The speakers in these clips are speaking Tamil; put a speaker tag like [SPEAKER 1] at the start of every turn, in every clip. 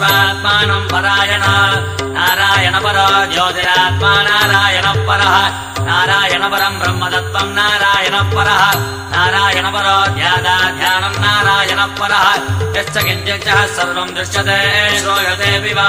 [SPEAKER 1] విశ్వాత్మానం పరాయణ నారాయణ పర జ్యోతిరాత్మా నారాయణ పర నారాయణ పరం బ్రహ్మతత్వం నారాయణ పర నారాయణ పరో ధ్యానం నారాయణ పర యశ్చ సర్వం దృశ్యతే శ్రోయతే వివా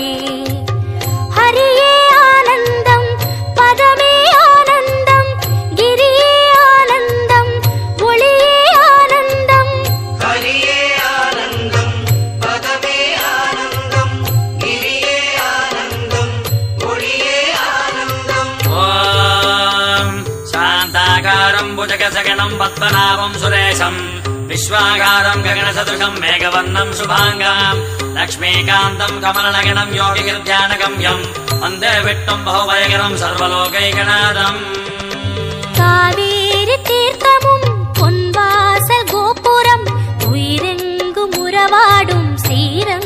[SPEAKER 1] ஞகாரம் புஜகசகணம் பத்மநாபம் சுரேஷம். விஸ்வாகாரம் ககனசதுஷம் மேகவர்ணம் சுபாங்காம். லக்ஷ்மீகாந்தம் கமலநகனம் யோகிகிர்த்தியானகம்யம் வந்தே விட்டும் பகுபயகரம் சர்வலோகைகநாதம்.
[SPEAKER 2] காவேரி தீர்த்தமும் பொன்வாசல் கோபுரம் உயிரெங்கும் உறவாடும் சீரம்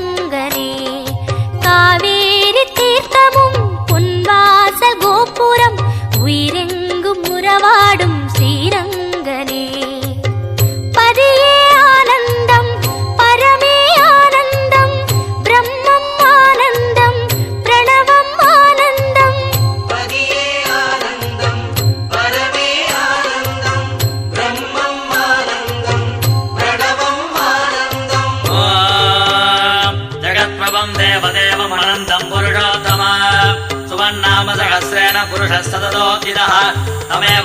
[SPEAKER 1] जगत्प्रभम् देवदेवमनन्तम् पुरुषोत्तम सुवन्नाम सहस्रेण पुरुषः सततो इदः तमेव